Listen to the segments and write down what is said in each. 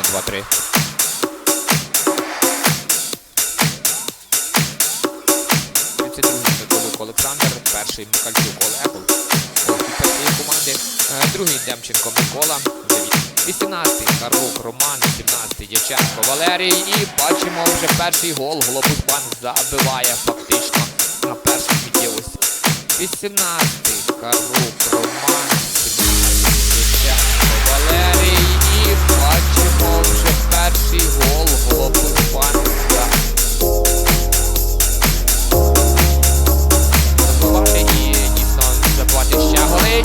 Один, два, три. Олександр, перший Михальчук Олег. Першої команди. Е, другий Демченко Микола. 18-й Карвук Роман, 17-й Дяченко Валерій. І бачимо вже перший гол. Голобузбан забиває фактично на першу відділості. 18-й Карвук Роман.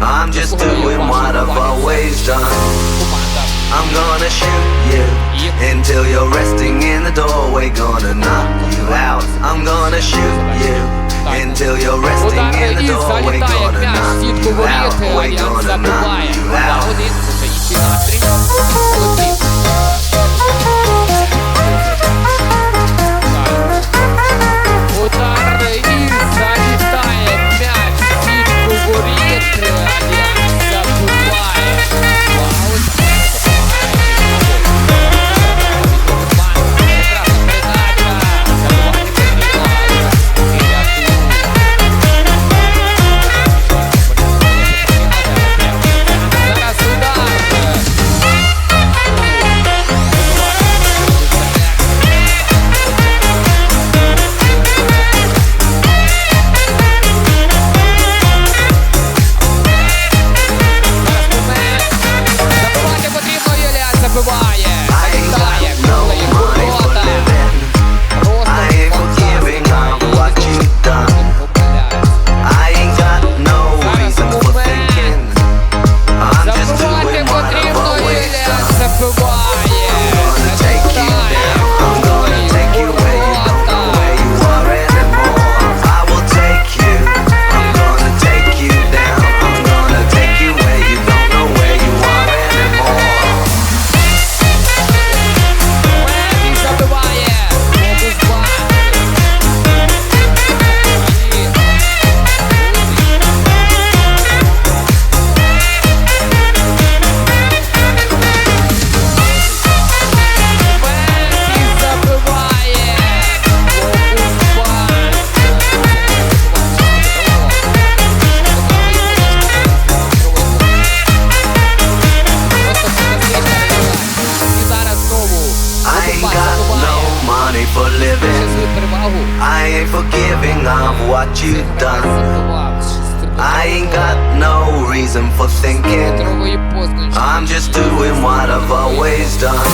I'm just doing what I've always done. I'm gonna shoot you until you're resting in the doorway. Gonna knock you out. I'm gonna shoot you until you're resting in the doorway. Gonna knock you out. We're gonna knock you out. I ain't forgiving of what you done. I ain't got no reason for thinking. I'm just doing what I've always done.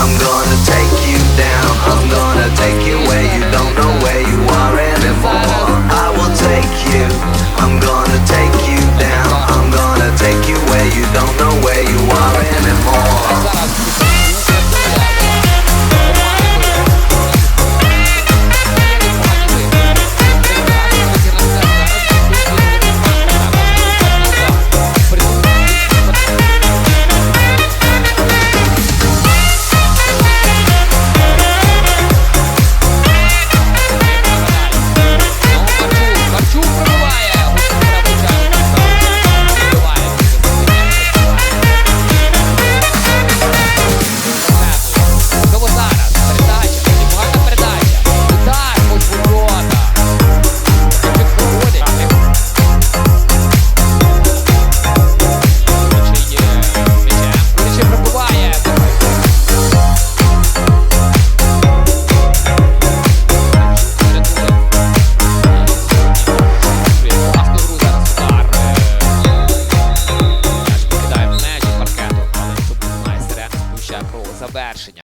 I'm gonna take you down. I'm gonna take you where you don't know where you are anymore. завершення.